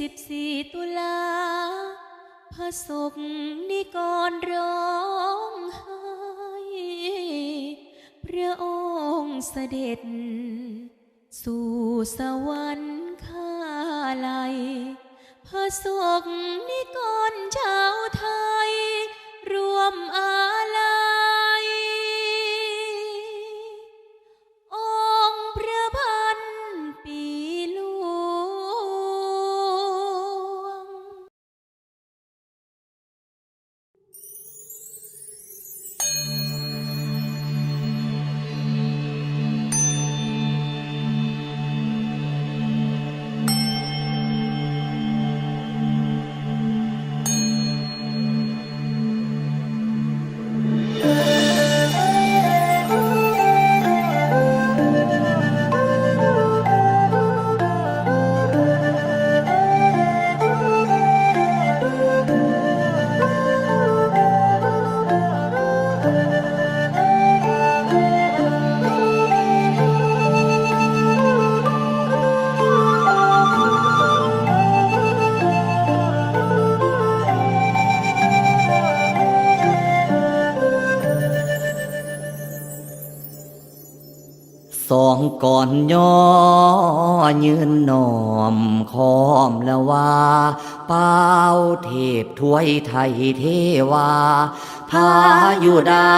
สิบสี่ตุลาพระศกนิกรร้องไห้พระองค์เสด็จ สู่สวรรค์ข้าไลยพระศกนิกรชาวไทย รวมอา ก่อนย่อยืนนอมคอมล้วว่าเป้าเทพถวยไทยเทวาพาอยุดา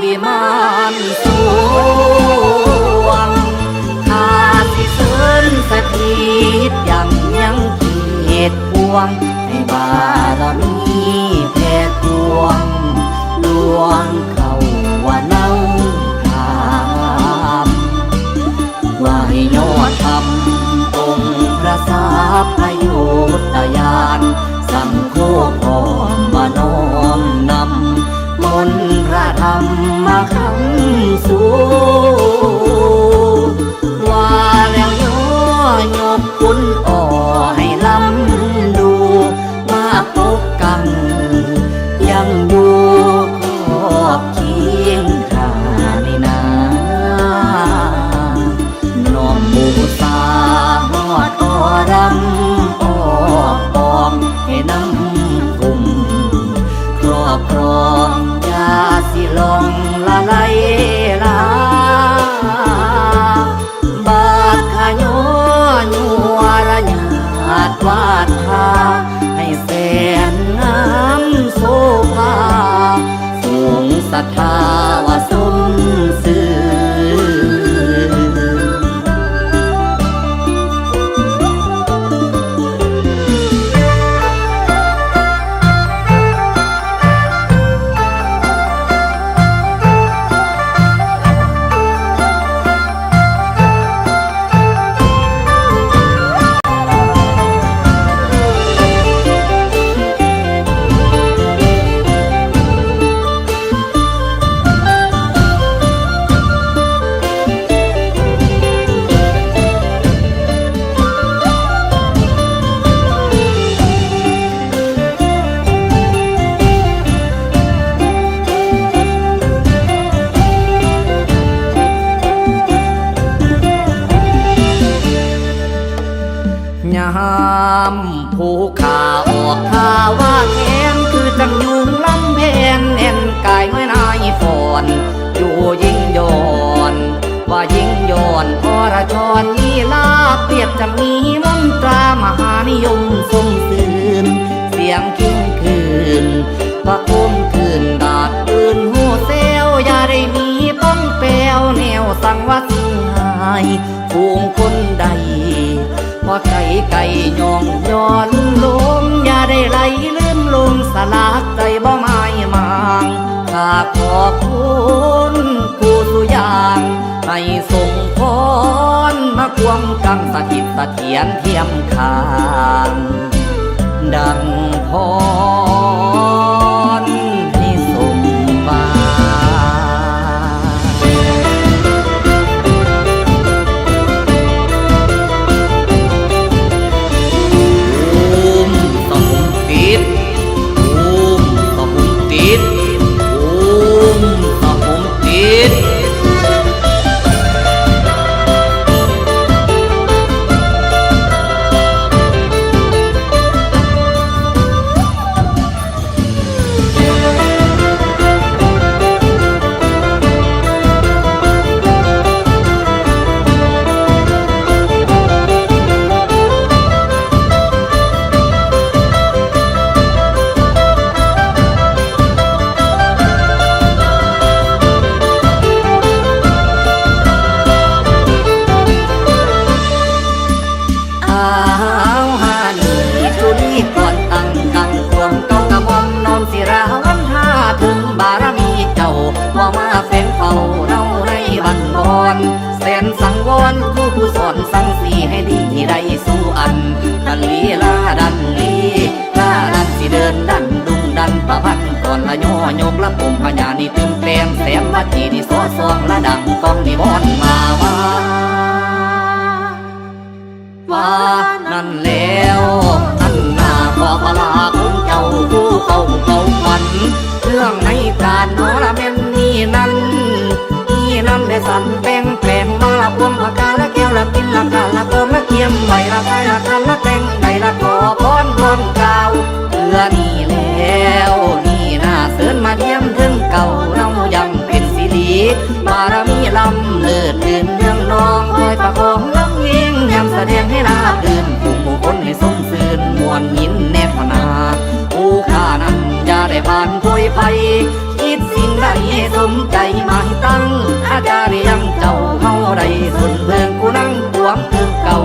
วิมานสวงข้าสิเสริญสถิตยังยังเกียรติพวงให้บารมีแผ่ทวงลวง ยาน สังโฆพรมานอมนำมนพระธรรมมาคำสูว่าแล้วย่อยกคุณอ่อให้ลำดู มาพบกัน ยังอยู่ขอบเคียงข้านี่นาน้อมบูสาหอดอรำ ลองละไลล จังมีมนตรามหานิยมทรงสื่นเสียงกิ้งคืนพระคมคืนดาดปืนหูเซลอย่าได้มีป้องแปวแนวสังวัดหายฟูงคนใดพอไก่ไก่ยอง สถิตะเทียนเทียมคาง ดังพอ ได้สู้อันดันลีลาดันลีลาดันสิเดินดันดุงดันประพันก่อนละย่อยกละปุ่มพญานี่ตึมแปมแสมมาจีนี่โซซองละดังกองนี่บอนมาว่าว่านั่นแล้วนั่นนาขอพลาคุณเจ้าผู้เอาเข้าฝันเรื่องในการโนราเมนนี่นั่นำแสดงให้ราบลื่นผู้ผู้คนให้สมซื่นมวนยินแนบพนาผู้ข้านั้นยาได้ผ่านคุยไัยคิดสิ่งใดให้สมใจมาตั้งอาจารย์ยังเจ้าเฮาได้สุนเพื่อนกูนั่งตวมคือเก่า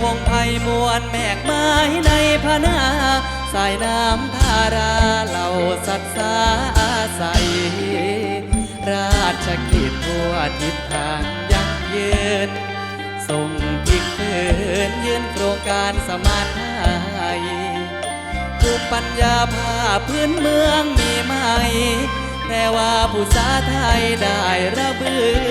พงไพมวลแมกไม้ในพนาสายน้ำทาราเหล่าสัตว์สาอาศัย ราชกิจทั่วทิศทางยั่งยืนส่งพิกเขินยืนโครงการสมานไทยภูมิปัญญาภาพพื้นเมืองมีไหมแต่ว่าผู้สาไทยได้ระเบือ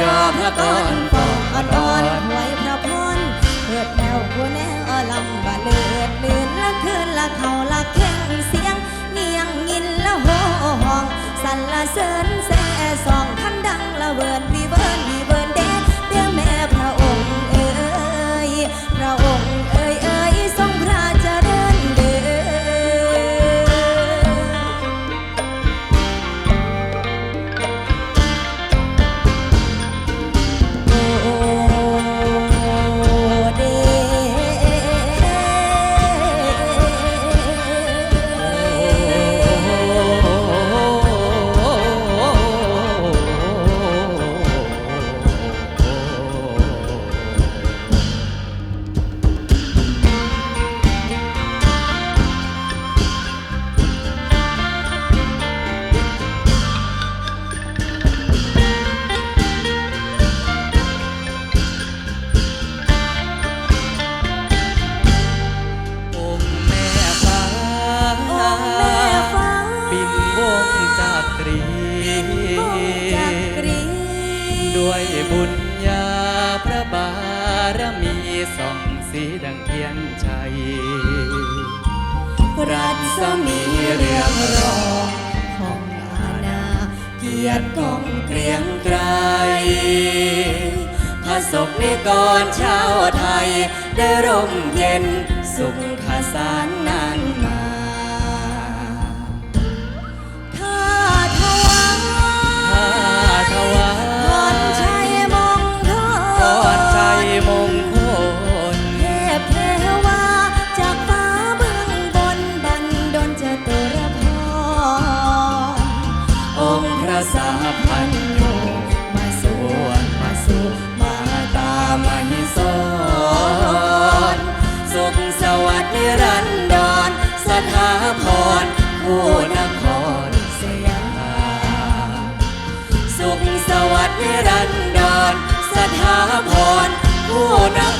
ก่อนฟองอ่อนๆหวยพระพรเปิดแนวกูแนวลำ กียรติกองเกรียงไกรพระศกนิกรชาวไทย ได้ร่มเย็นสุขสารนานมาข้าถวายข้าถวาพรชัยมงคลพรชัยมงคลเทพเทวาจากฟ้าเบื้องบนบันดลจตุ สาพันโยมาสวดมาสู่มาตามาหิสรสุขสวัสดิ์นิรันดรสถาพรผู้นครสยามสุขสวัสดิ์นิรันดรสถาพรผู้นค